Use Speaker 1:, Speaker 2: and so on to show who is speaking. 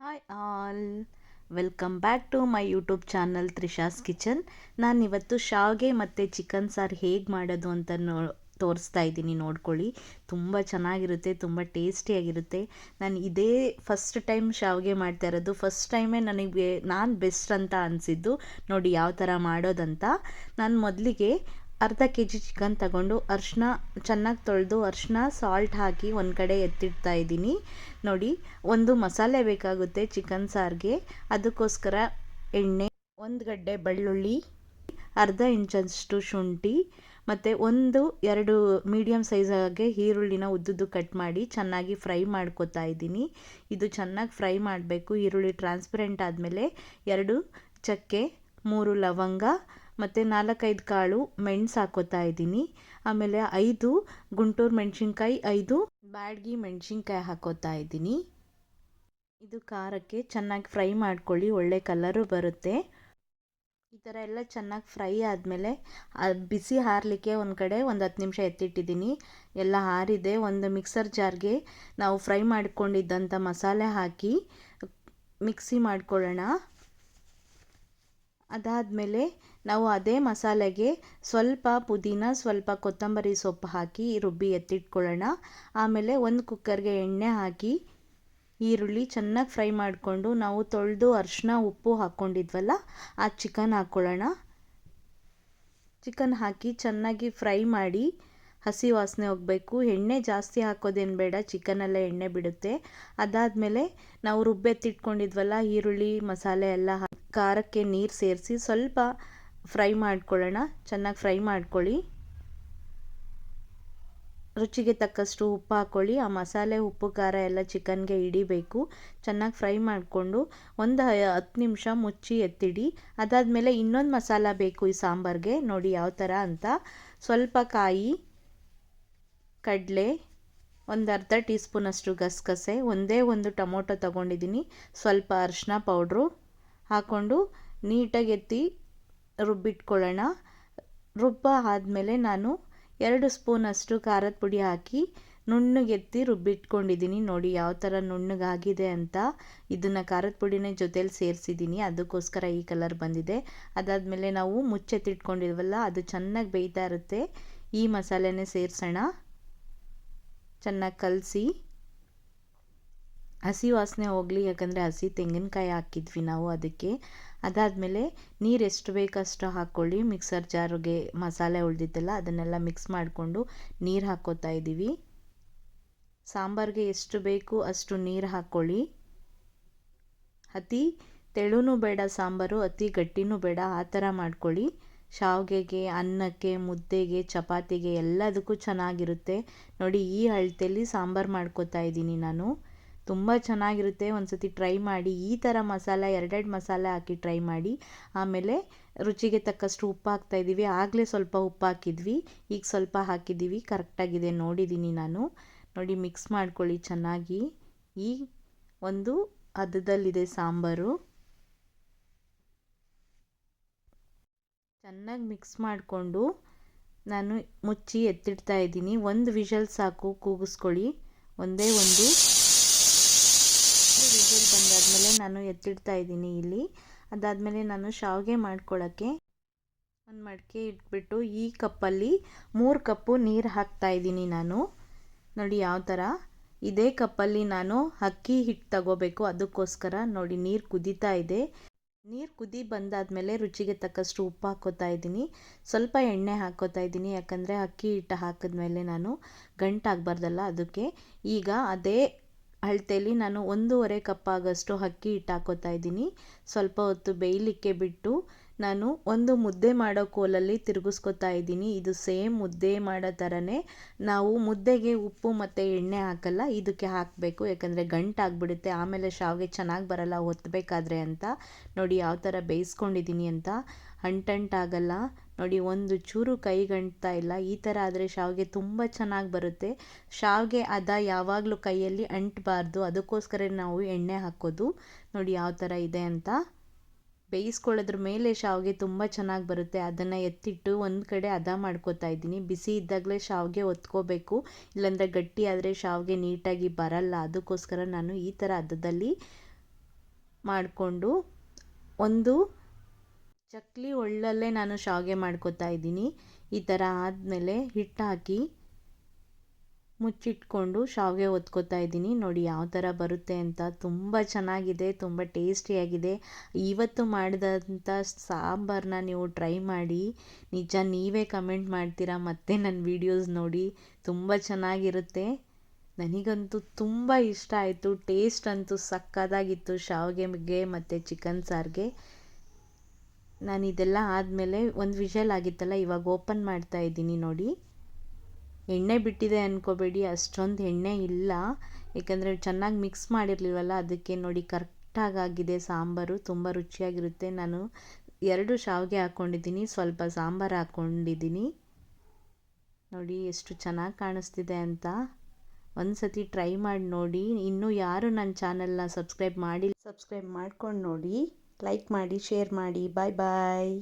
Speaker 1: Hi all welcome back to my YouTube channel Trisha's kitchen ನಾನಿವತ್ತು ಶಾವಿಗೆ ಮತ್ತು chicken ಸಾರು ಹೇಗೆ ಮಾಡೋದು ಅಂತ ನೋ, ತೋರಿಸ್ತಾ ಇದ್ದೀನಿ, ನೋಡ್ಕೊಳ್ಳಿ. ತುಂಬ ಚೆನ್ನಾಗಿರುತ್ತೆ, ತುಂಬ ಟೇಸ್ಟಿಯಾಗಿರುತ್ತೆ ನಾನು ಇದೇ ಫಸ್ಟ್ ಟೈಮ್ ಶಾವಿಗೆ ಮಾಡ್ತಾ ಇರೋದು. ಫಸ್ಟ್ ಟೈಮೇ ನನಗೆ ನಾನು ಬೆಸ್ಟ್ ಅಂತ ಅನಿಸಿದ್ದು. ನೋಡಿ ಯಾವ ಥರ ಮಾಡೋದಂತ. ನಾನು ಮೊದಲಿಗೆ ಅರ್ಧ ಕೆ ಜಿ ಚಿಕನ್ ತಗೊಂಡು ಅರಿಶಿನ ಚೆನ್ನಾಗಿ ತೊಳೆದು ಅರಿಶಿನ ಸಾಲ್ಟ್ ಹಾಕಿ ಒಂದು ಕಡೆ ಎತ್ತಿಡ್ತಾ ಇದ್ದೀನಿ. ನೋಡಿ, ಒಂದು ಮಸಾಲೆ ಬೇಕಾಗುತ್ತೆ ಚಿಕನ್ ಸಾರಿಗೆ. ಅದಕ್ಕೋಸ್ಕರ ಎಣ್ಣೆ, ಒಂದು ಗಡ್ಡೆ ಬೆಳ್ಳುಳ್ಳಿ, ಅರ್ಧ ಇಂಚಷ್ಟು ಶುಂಠಿ, ಮತ್ತು ಒಂದು, ಎರಡು ಮೀಡಿಯಮ್ ಸೈಜಾಗೆ ಈರುಳ್ಳಿನ ಉದ್ದುದ್ದು ಕಟ್ ಮಾಡಿ ಚೆನ್ನಾಗಿ ಫ್ರೈ ಮಾಡ್ಕೋತಾ ಇದ್ದೀನಿ. ಇದು ಚೆನ್ನಾಗಿ ಫ್ರೈ ಮಾಡಬೇಕು. ಈರುಳ್ಳಿ ಟ್ರಾನ್ಸ್ಪರೆಂಟ್ ಆದಮೇಲೆ ಎರಡು ಚಕ್ಕೆ, ಮೂರು ಲವಂಗ ಮತ್ತು ನಾಲ್ಕೈದು ಕಾಳು ಮೆಣಸು ಹಾಕೋತಾ ಇದ್ದೀನಿ. ಆಮೇಲೆ ಐದು ಗುಂಟೂರು ಮೆಣಸಿನ್ಕಾಯಿ, ಐದು ಬ್ಯಾಡ್ಗಿ ಮೆಣಸಿನ್ಕಾಯಿ ಹಾಕೋತಾ ಇದ್ದೀನಿ. ಇದು ಖಾರಕ್ಕೆ ಚೆನ್ನಾಗಿ ಫ್ರೈ ಮಾಡ್ಕೊಳ್ಳಿ, ಒಳ್ಳೆ ಕಲರು ಬರುತ್ತೆ. ಈ ಥರ ಎಲ್ಲ ಚೆನ್ನಾಗಿ ಫ್ರೈ ಆದಮೇಲೆ ಬಿಸಿ ಹಾರಲಿಕ್ಕೆ ಒಂದು ಕಡೆ ಒಂದು ಹತ್ತು ನಿಮಿಷ ಎತ್ತಿಟ್ಟಿದ್ದೀನಿ. ಎಲ್ಲ ಹಾರಿದೆ, ಒಂದು ಮಿಕ್ಸರ್ ಜಾರ್ಗೆ ನಾವು ಫ್ರೈ ಮಾಡಿಕೊಂಡಿದ್ದಂಥ ಮಸಾಲೆ ಹಾಕಿ ಮಿಕ್ಸಿ ಮಾಡ್ಕೊಳ್ಳೋಣ. ಅದಾದಮೇಲೆ ನಾವು ಅದೇ ಮಸಾಲೆಗೆ ಸ್ವಲ್ಪ ಪುದೀನ, ಸ್ವಲ್ಪ ಕೊತ್ತಂಬರಿ ಸೊಪ್ಪು ಹಾಕಿ ರುಬ್ಬಿ ಎತ್ತಿಟ್ಕೊಳ್ಳೋಣ. ಆಮೇಲೆ ಒಂದು ಕುಕ್ಕರ್ಗೆ ಎಣ್ಣೆ ಹಾಕಿ ಈರುಳ್ಳಿ ಚೆನ್ನಾಗಿ ಫ್ರೈ ಮಾಡಿಕೊಂಡು ನಾವು ತೊಳೆದು ಅರಿಶಿನ ಉಪ್ಪು ಹಾಕ್ಕೊಂಡಿದ್ವಲ್ಲ, ಆ ಚಿಕನ್ ಹಾಕ್ಕೊಳ್ಳೋಣ. ಚಿಕನ್ ಹಾಕಿ ಚೆನ್ನಾಗಿ ಫ್ರೈ ಮಾಡಿ ಹಸಿ ವಾಸನೆ ಹೋಗಬೇಕು. ಎಣ್ಣೆ ಜಾಸ್ತಿ ಹಾಕೋದೇನು ಬೇಡ, ಚಿಕನೆಲ್ಲ ಎಣ್ಣೆ ಬಿಡುತ್ತೆ. ಅದಾದಮೇಲೆ ನಾವು ರುಬ್ಬೆತ್ತಿಟ್ಕೊಂಡಿದ್ವಲ್ಲ, ಈರುಳ್ಳಿ, ಮಸಾಲೆ ಎಲ್ಲ ಖಾರಕ್ಕೆ ನೀರು ಸೇರಿಸಿ ಸ್ವಲ್ಪ ಫ್ರೈ ಮಾಡ್ಕೊಳ್ಳೋಣ. ಚೆನ್ನಾಗಿ ಫ್ರೈ ಮಾಡ್ಕೊಳ್ಳಿ. ರುಚಿಗೆ ತಕ್ಕಷ್ಟು ಉಪ್ಪು ಹಾಕ್ಕೊಳ್ಳಿ ಆ ಮಸಾಲೆ, ಉಪ್ಪು, ಖಾರ ಎಲ್ಲ ಚಿಕನ್ಗೆ ಹಿಡಿಬೇಕು. ಚೆನ್ನಾಗಿ ಫ್ರೈ ಮಾಡಿಕೊಂಡು ಒಂದು ಹತ್ತು ನಿಮಿಷ ಮುಚ್ಚಿ ಎತ್ತಿಡಿ. ಅದಾದಮೇಲೆ ಇನ್ನೊಂದು ಮಸಾಲ ಬೇಕು ಈ ಸಾಂಬಾರಿಗೆ. ನೋಡಿ ಯಾವ ಥರ ಅಂತ. ಸ್ವಲ್ಪ ಕಾಯಿ, ಕಡಲೆ, ಒಂದು ಅರ್ಧ ಟೀ ಸ್ಪೂನಷ್ಟು ಗಸಗಸೆ, ಒಂದೇ ಒಂದು ಟೊಮೊಟೊ ತೊಗೊಂಡಿದ್ದೀನಿ. ಸ್ವಲ್ಪ ಅರಿಶಿನ ಪೌಡ್ರು. ಹಾಕ್ಕೊಂಡು ನೀಟಾಗಿ ಎತ್ತಿ ರುಬ್ಬಿಟ್ಕೊಳ್ಳೋಣ. ರುಬ್ಬ ಆದಮೇಲೆ ನಾನು ಎರಡು ಸ್ಪೂನಷ್ಟು ಖಾರದ ಪುಡಿ ಹಾಕಿ ನುಣ್ಣಗೆತ್ತಿ ರುಬ್ಬಿಟ್ಕೊಂಡಿದ್ದೀನಿ. ನೋಡಿ ಯಾವ ಥರ ನುಣ್ಣಗಾಗಿದೆ ಅಂತ. ಇದನ್ನು ಖಾರದ ಪುಡಿನೇ ಜೊತೇಲಿ ಸೇರಿಸಿದ್ದೀನಿ. ಅದಕ್ಕೋಸ್ಕರ ಈ ಕಲರ್ ಬಂದಿದೆ. ಅದಾದಮೇಲೆ ನಾವು ಮುಚ್ಚೆತ್ತಿಟ್ಕೊಂಡಿದ್ವಲ್ಲ ಅದು ಚೆನ್ನಾಗಿ ಬೇಯ್ತಾ ಇರುತ್ತೆ. ಈ ಮಸಾಲೆನೇ ಸೇರಿಸೋಣ. ಚೆನ್ನಾಗಿ ಕಲಸಿ. ಹಸಿ ವಾಸನೆ ಹೋಗಲಿ, ಯಾಕಂದರೆ ಹಸಿ ತೆಂಗಿನಕಾಯಿ ಹಾಕಿದ್ವಿ ನಾವು ಅದಕ್ಕೆ. ಅದಾದಮೇಲೆ ನೀರು ಎಷ್ಟು ಬೇಕಷ್ಟು ಹಾಕ್ಕೊಳ್ಳಿ ಮಿಕ್ಸರ್ ಜಾರಿಗೆ ಮಸಾಲೆ ಉಳಿದಿದ್ದೆಲ್ಲ ಅದನ್ನೆಲ್ಲ ಮಿಕ್ಸ್ ಮಾಡಿಕೊಂಡು ನೀರು ಹಾಕ್ಕೋತಾ ಇದ್ದೀವಿ ಸಾಂಬಾರಿಗೆ ಎಷ್ಟು ಬೇಕು ಅಷ್ಟು ನೀರು ಹಾಕ್ಕೊಳ್ಳಿ ಅತಿ ತೆಳುನೂ ಬೇಡ ಸಾಂಬಾರು, ಅತಿ ಗಟ್ಟಿನೂ ಬೇಡ, ಆ ಥರ ಮಾಡ್ಕೊಳ್ಳಿ. ಶಾವಿಗೆಗೆ, ಅನ್ನಕ್ಕೆ, ಮುದ್ದೆಗೆ, ಚಪಾತಿಗೆ ಎಲ್ಲದಕ್ಕೂ ಚೆನ್ನಾಗಿರುತ್ತೆ. ನೋಡಿ, ಈ ಅಳತೆಯಲ್ಲಿ ಸಾಂಬಾರು ಮಾಡ್ಕೋತಾ ಇದ್ದೀನಿ ನಾನು. ತುಂಬ ಚೆನ್ನಾಗಿರುತ್ತೆ ಒಂದು ಸತಿ ಟ್ರೈ ಮಾಡಿ. ಈ ಥರ ಮಸಾಲ, ಎರಡೆರಡು ಮಸಾಲೆ ಹಾಕಿ ಟ್ರೈ ಮಾಡಿ. ಆಮೇಲೆ ರುಚಿಗೆ ತಕ್ಕಷ್ಟು ಉಪ್ಪು ಹಾಕ್ತಾ ಇದ್ದೀವಿ. ಆಗಲೇ ಸ್ವಲ್ಪ ಉಪ್ಪು ಹಾಕಿದ್ವಿ. ಈಗ ಸ್ವಲ್ಪ ಹಾಕಿದ್ದೀವಿ. ಕರೆಕ್ಟಾಗಿದೆ. ನೋಡಿದ್ದೀನಿ ನಾನು. ನೋಡಿ, ಮಿಕ್ಸ್ ಮಾಡ್ಕೊಳ್ಳಿ ಚೆನ್ನಾಗಿ. ಈ ಒಂದು ಹದದಲ್ಲಿದೆ ಸಾಂಬಾರು. ಚೆನ್ನಾಗಿ ಮಿಕ್ಸ್ ಮಾಡಿಕೊಂಡು ನಾನು ಮುಚ್ಚಿ ಎತ್ತಿಡ್ತಾ ಇದ್ದೀನಿ. ಒಂದು ವಿಷಲ್ ಸಾಕು. ಕೂಗಿಸ್ಕೊಳ್ಳಿ. ಒಂದೇ ಒಂದು ನಾನು ಎತ್ತಿಡ್ತಾ ಇದ್ದೀನಿ ಇಲ್ಲಿ. ಅದಾದಮೇಲೆ ನಾನು ಶಾವಿಗೆ ಮಾಡ್ಕೊಳ್ಳೋಕ್ಕೆ ಒಂದು ಮಡಿಕೆ ಇಟ್ಬಿಟ್ಟು ಈ ಕಪ್ಪಲ್ಲಿ ಮೂರು ಕಪ್ಪು ನೀರು ಹಾಕ್ತಾ ಇದ್ದೀನಿ ನಾನು. ನೋಡಿ ಯಾವ ಥರ ಇದೇ ಕಪ್ಪಲ್ಲಿ ನಾನು ಅಕ್ಕಿ ಹಿಟ್ಟು ತಗೋಬೇಕು. ಅದಕ್ಕೋಸ್ಕರ ನೋಡಿ ನೀರು ಕುದೀತಾ ಇದೆ. ನೀರು ಕುದಿ ಬಂದಾದಮೇಲೆ ರುಚಿಗೆ ತಕ್ಕಷ್ಟು ಉಪ್ಪು ಹಾಕೋತಾ ಇದ್ದೀನಿ. ಸ್ವಲ್ಪ ಎಣ್ಣೆ ಹಾಕೋತಾ ಇದ್ದೀನಿ. ಯಾಕಂದರೆ ಅಕ್ಕಿ ಹಿಟ್ಟು ಹಾಕಿದ್ಮೇಲೆ ನಾನು ಗಂಟಾಗಬಾರ್ದಲ್ಲ ಅದಕ್ಕೆ. ಈಗ ಅದೇ ಅಳತೆಯಲ್ಲಿ ನಾನು ಒಂದೂವರೆ ಕಪ್ಪಾಗಷ್ಟು ಅಕ್ಕಿ ಹಿಟ್ಟು ಹಾಕ್ಕೋತಾ ಇದ್ದೀನಿ. ಸ್ವಲ್ಪ ಹೊತ್ತು ಬೇಯಲಿಕ್ಕೆ ಬಿಟ್ಟು ನಾನು ಒಂದು ಮುದ್ದೆ ಮಾಡೋ ಕೋಲಲ್ಲಿ ತಿರುಗಿಸ್ಕೊತಾ ಇದ್ದೀನಿ. ಇದು ಸೇಮ್ ಮುದ್ದೆ ಮಾಡೋ ಥರನೇ ನಾವು ಮುದ್ದೆಗೆ ಉಪ್ಪು ಮತ್ತು ಎಣ್ಣೆ ಹಾಕಲ್ಲ, ಇದಕ್ಕೆ ಹಾಕಬೇಕು. ಯಾಕಂದರೆ ಗಂಟಾಗ್ಬಿಡುತ್ತೆ ಆಮೇಲೆ ಶಾವಿಗೆ ಚೆನ್ನಾಗಿ ಬರಲ್ಲ ಒತ್ತಬೇಕಾದ್ರೆ ಅಂತ. ನೋಡಿ ಯಾವ ಥರ ಬೇಯಿಸ್ಕೊಂಡಿದ್ದೀನಿ ಅಂತ. ಅಂಟಂಟಾಗಲ್ಲ ನೋಡಿ ಒಂದು ಚೂರು ಕೈ ಗಂಟ್ತಾ ಇಲ್ಲ. ಈ ಥರ ಆದರೆ ಶಾವಿಗೆ ತುಂಬ ಚೆನ್ನಾಗಿ ಬರುತ್ತೆ. ಶಾವಿಗೆ ಅದ ಯಾವಾಗಲೂ ಕೈಯಲ್ಲಿ ಅಂಟಬಾರ್ದು. ಅದಕ್ಕೋಸ್ಕರ ನಾವು ಎಣ್ಣೆ ಹಾಕೋದು. ನೋಡಿ ಯಾವ ಥರ ಇದೆ ಅಂತ. ಬೇಯಿಸ್ಕೊಳ್ಳೋದ್ರ ಮೇಲೆ ಶಾವಿಗೆ ತುಂಬ ಚೆನ್ನಾಗಿ ಬರುತ್ತೆ. ಅದನ್ನು ಎತ್ತಿಟ್ಟು ಒಂದು ಕಡೆ ಹದ ಮಾಡ್ಕೋತಾ ಇದ್ದೀನಿ. ಬಿಸಿ ಇದ್ದಾಗಲೇ ಶಾವಿಗೆ ಒತ್ಕೋಬೇಕು. ಇಲ್ಲಾಂದರೆ ಗಟ್ಟಿ ಆದರೆ ಶಾವಿಗೆ ನೀಟಾಗಿ ಬರಲ್ಲ. ಅದಕ್ಕೋಸ್ಕರ ನಾನು ಈ ಥರ ಹದದಲ್ಲಿ ಮಾಡಿಕೊಂಡು ಒಂದು ಚಕ್ಲಿ ಒಳ್ಳಲ್ಲೇ ನಾನು ಶಾವಿಗೆ ಮಾಡ್ಕೊತಾ ಇದ್ದೀನಿ. ಈ ಥರ ಆದಮೇಲೆ ಹಿಟ್ಟು ಹಾಕಿ ಮುಚ್ಚಿಟ್ಕೊಂಡು ಶಾವಿಗೆ ಒತ್ಕೋತಾ ಇದ್ದೀನಿ. ನೋಡಿ ಯಾವ ಥರ ಬರುತ್ತೆ ಅಂತ. ತುಂಬ ಚೆನ್ನಾಗಿದೆ, ತುಂಬ ಟೇಸ್ಟಿಯಾಗಿದೆ. ಇವತ್ತು ಮಾಡಿದಂಥ ಸಾಂಬಾರನ್ನ ನೀವು ಟ್ರೈ ಮಾಡಿ. ನಿಜ ನೀವೇ ಕಮೆಂಟ್ ಮಾಡ್ತೀರಾ ಮತ್ತೆ ನನ್ನ ವೀಡಿಯೋಸ್ ನೋಡಿ. ತುಂಬ ಚೆನ್ನಾಗಿರುತ್ತೆ. ನನಗಂತೂ ತುಂಬ ಇಷ್ಟ ಆಯಿತು. ಟೇಸ್ಟ್ ಅಂತೂ ಸಕ್ಕದಾಗಿತ್ತು ಶಾವಿಗೆಗೆ ಮತ್ತು ಚಿಕನ್ ಸಾರಿಗೆ. ನಾನು ಇದೆಲ್ಲ ಆದಮೇಲೆ ಒಂದು ವಿಷಲ್ ಆಗಿತ್ತಲ್ಲ, ಇವಾಗ ಓಪನ್ ಮಾಡ್ತಾ ಇದ್ದೀನಿ ನೋಡಿ. ಎಣ್ಣೆ ಬಿಟ್ಟಿದೆ ಅಂದ್ಕೋಬೇಡಿ ಅಷ್ಟೊಂದು ಎಣ್ಣೆ ಇಲ್ಲ. ಏಕೆಂದರೆ ಚೆನ್ನಾಗಿ ಮಿಕ್ಸ್ ಮಾಡಿರಲಿಲ್ವಲ್ಲ, ಅದಕ್ಕೆ ನೋಡಿ ಕರೆಕ್ಟಾಗಿ ಆಗಿದೆ ಸಾಂಬಾರು, ತುಂಬ ರುಚಿಯಾಗಿರುತ್ತೆ. ನಾನು ಎರಡು ಶಾವಿಗೆ ಹಾಕ್ಕೊಂಡಿದ್ದೀನಿ ಸ್ವಲ್ಪ ಸಾಂಬಾರು ಹಾಕ್ಕೊಂಡಿದ್ದೀನಿ ನೋಡಿ ಎಷ್ಟು ಚೆನ್ನಾಗಿ ಕಾಣಿಸ್ತಿದೆ ಅಂತ. ಒಂದು ಸತಿ ಟ್ರೈ ಮಾಡಿ ನೋಡಿ. ಇನ್ನೂ ಯಾರು ನನ್ನ ಚಾನಲ್ನ ಸಬ್ಸ್ಕ್ರೈಬ್ ಮಾಡಿ ಸಬ್ಸ್ಕ್ರೈಬ್ ಮಾಡ್ಕೊಂಡು ನೋಡಿ. ಲೈಕ್ ಮಾಡಿ ಶೇರ್ ಮಾಡಿ. ಬಾಯ್ ಬಾಯ್